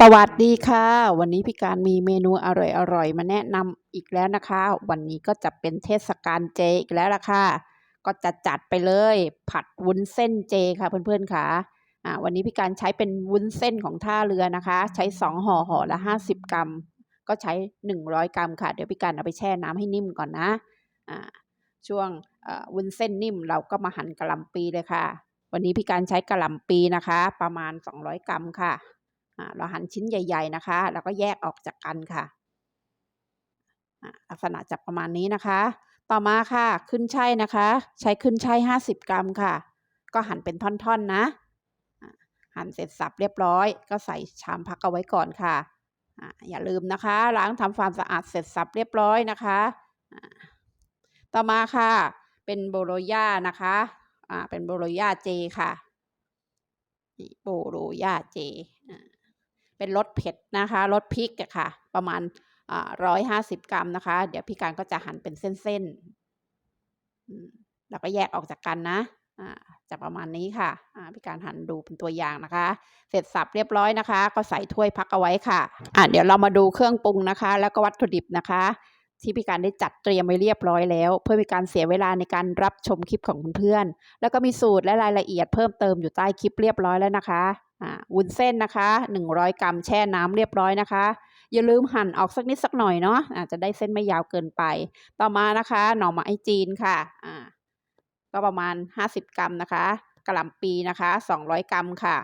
สวัสดีค่ะ วันนี้พี่การมีเมนูอร่อยๆ มาแนะนำอีกแล้วนะคะ วันนี้ก็จะเป็นเทศกาลเจอีกแล้วล่ะค่ะ ก็จะจัดไปเลย ผัดวุ้นเส้นเจค่ะเพื่อนๆค่ะอ่าวันนี้พี่การใช้เป็นวุ้นเส้นของท่าเรือนะคะ ใช้2ห่อห่อละ 50 กรัม ก็ใช้ 100 กรัมค่ะ เดี๋ยวพี่การเอาไปแช่น้ำให้นิ่มก่อนนะอ่าช่วงวุ้นเส้นนิ่มเราก็มาหั่นกะหล่ำปีเลยค่ะ วันนี้พี่การใช้กะหล่ำปีนะคะ ประมาณ 200 กรัมค่ะ เราหั่นชิ้นใหญ่ ๆ นะคะแล้วก็แยกออกจากกันค่ะอักษณะจะประมาณนี้นะคะ ต่อมาค่ะขึ้นช่ายนะคะ ใช้ขึ้นช่าย50 กรัมค่ะ ก็หั่นเป็นท่อนๆนะ หั่นเสร็จสับเรียบร้อย ก็ใส่ชามพักเอาไว้ก่อนค่ะอย่าลืมนะคะ ล้างทำความสะอาดเสร็จสับเรียบร้อยนะคะ ต่อมาค่ะ เป็นโบโลย่านะคะอ่าเป็นโบโลย่าเจค่ะโบโลย่าเจอ่า เป็นรสเผ็ดนะคะรสพริกอะค่ะ ประมาณร้อยห้าสิบกรัมนะคะ เดี๋ยวพี่การก็จะหั่นเป็นเส้นๆแล้วก็แยกออกจากกันนะอ่าจะประมาณนี้ค่ะพี่การหั่นดูเป็นตัวอย่างนะคะ เสร็จสับเรียบร้อยนะคะ ก็ใส่ถ้วยพักเอาไว้ค่ะอ่าเดี๋ยวเรามาดูเครื่องปรุงนะคะ แล้วก็วัตถุดิบนะคะ ที่พี่การได้จัดเตรียมไว้เรียบร้อยแล้ว เพื่อเป็นการเสียเวลาในการรับชมคลิปของเพื่อนๆแล้วก็มีสูตรและรายละเอียดเพิ่มเติมอยู่ใต้คลิปเรียบร้อยแล้วนะคะ วุ้นเส้นนะคะ 100 กรัมแช่น้ำเรียบร้อยนะคะ อย่าลืมหั่นออกสักนิดสักหน่อยเนาะอาจจะได้เส้นไม่ยาวเกินไป ต่อมานะคะหน่อไม้จีนค่ะอ่าก็ประมาณ 50 กรัมนะคะกระหล่ำปีนะคะ 200 กรัมค่ะ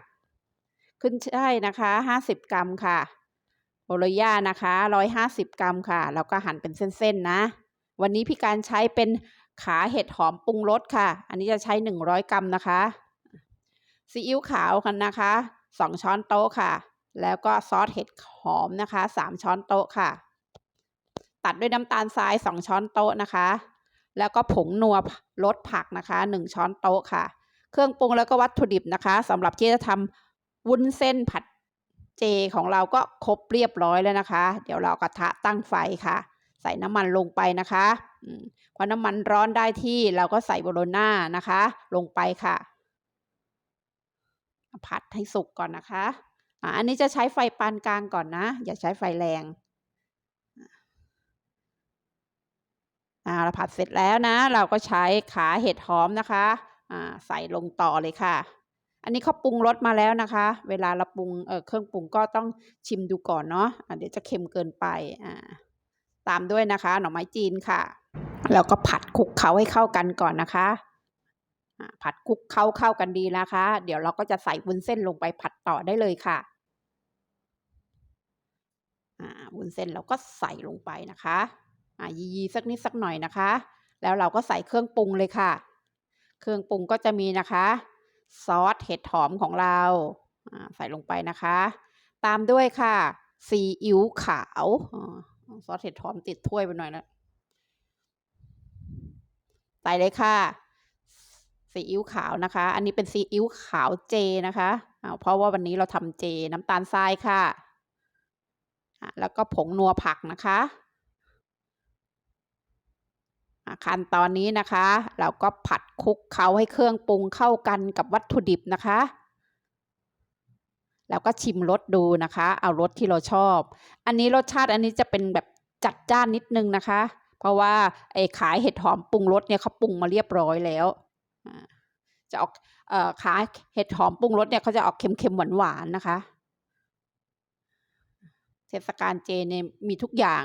ขึ้นช่ายนะคะ 50 กรัมค่ะโอโรย่านะคะ 150 กรัมค่ะแล้วก็หั่นเป็นเส้นๆนะ วันนี้พี่การใช้เป็นขาเห็ดหอมปรุงรสค่ะ อันนี้จะใช้ 100 กรัมนะคะ ซีอิ๊วขาวกันนะคะสองช้อนโต๊ะค่ะ แล้วก็ซอสเห็ดหอมนะคะสามช้อนโต๊ะค่ะ ตัดด้วยน้ำตาลทรายสองช้อนโต๊ะนะคะ แล้วก็ผงนัวรสผักนะคะหนึ่งช้อนโต๊ะค่ะ เครื่องปรุงแล้วก็วัตถุดิบนะคะสำหรับที่จะทำวุ้นเส้นผัดเจของเราก็ครบเรียบร้อยแล้วนะคะ เดี๋ยวเรากระทะตั้งไฟค่ะ ใส่น้ำมันลงไปนะคะพอน้ำมันร้อนได้ที่เราก็ใส่โบโลน่านะคะ ลงไปค่ะ ผัดให้สุกก่อนนะคะอ่าอันนี้จะใช้ไฟปานกลางก่อนนะ อย่าใช้ไฟแรงอ่าเราผัดเสร็จแล้วนะ เราก็ใช้ขาเห็ดหอมนะคะอ่าใส่ลงต่อเลยค่ะ อันนี้เขาปรุงรสมาแล้วนะคะ เวลาเราปรุงเออเครื่องปรุงก็ต้องชิมดูก่อนเนาะะเดี๋ยวจะเค็มเกินไปอ่าตามด้วยนะคะ หน่อไม้จีนค่ะ แล้วก็ผัดคลุกเคล้าให้เข้ากันก่อนนะคะ ผัดคลุกเข้าเข้ากันดีนะคะ เดี๋ยวเราก็จะใส่วุ้นเส้นลงไปผัดต่อได้เลยค่ะวุ้นเส้นเราก็ใส่ลงไปนะคะยียีสักนิดสักหน่อยนะคะ แล้วเราก็ใส่เครื่องปรุงเลยค่ะ เครื่องปรุงก็จะมีนะคะ ซอสเห็ดหอมของเราใส่ลงไปนะคะ ตามด้วยค่ะซีอิ๊วขาวซอสเห็ดหอมติดถ้วยไปหน่อยนะใส่เลยค่ะ ซีอิ๊วขาวนะคะ อันนี้เป็นซีอิ๊วขาวเจนะคะเพราะว่าวันนี้เราทำเจน้ำตาลทรายค่ะ แล้วก็ผงนัวผักนะคะขั้นตอนนี้นะคะ เราก็ผัดคลุกเคล้าให้เครื่องปรุงเข้ากันกับวัตถุดิบนะคะ แล้วก็ชิมรสดูนะคะ เอารสที่เราชอบ อันนี้รสชาติอันนี้จะเป็นแบบจัดจ้านนิดนึงนะคะ เพราะว่าไอ้ขายเห็ดหอมปรุงรสเนี่ยเขาปรุงมาเรียบร้อยแล้ว จะออกเอ่อขาเห็ดหอมปรุงรสเนี่ยเขาจะออกเค็มๆหวานๆนะคะ เทศกาลเจเนี่ยมีทุกอย่าง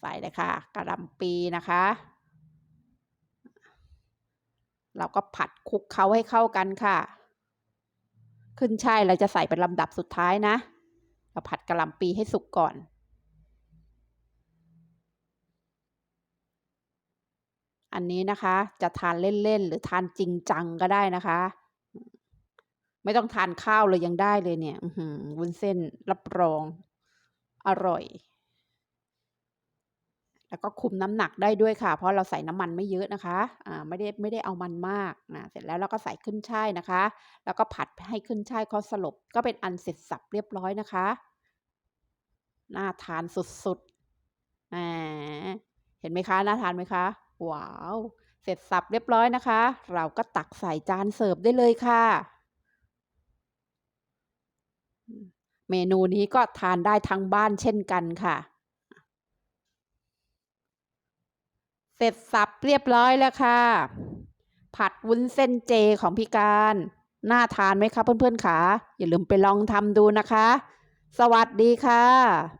ใส่เลยค่ะกระดำปีนะคะ เราก็ผัดคลุกเคล้าให้เข้ากันค่ะ ขึ้นช่ายเราจะใส่เป็นลำดับสุดท้ายนะ เราผัดกระลำปีให้สุกก่อน อันนี้นะคะ จะทานเล่นๆหรือทานจริงจังก็ได้นะคะ ไม่ต้องทานข้าวเลยยังได้เลยเนี่ยวุ้นเส้นรับรองอร่อย แล้วก็คุมน้ำหนักได้ด้วยค่ะ เพราะเราใส่น้ำมันไม่เยอะนะคะอ่าไม่ได้ไม่ได้เอามันมากนะเสร็จแล้วเราก็ใส่ขึ้นช่ายนะคะ แล้วก็ผัดให้ขึ้นช่ายเขาสลบ ก็เป็นอันเสร็จสับเรียบร้อยนะคะน่าทานสุดๆแหมเห็นไหมคะ น่าทานไหมคะ ว้าว เสร็จสับเรียบร้อยนะคะ เราก็ตักใส่จานเสิร์ฟได้เลยค่ะ เมนูนี้ก็ทานได้ทั้งบ้านเช่นกันค่ะ เสร็จสับเรียบร้อยแล้วค่ะ ผัดวุ้นเส้นเจของพี่การน่าทานไหมคะเพื่อนๆคะอย่าลืมไปลองทำดูนะคะ สวัสดีค่ะ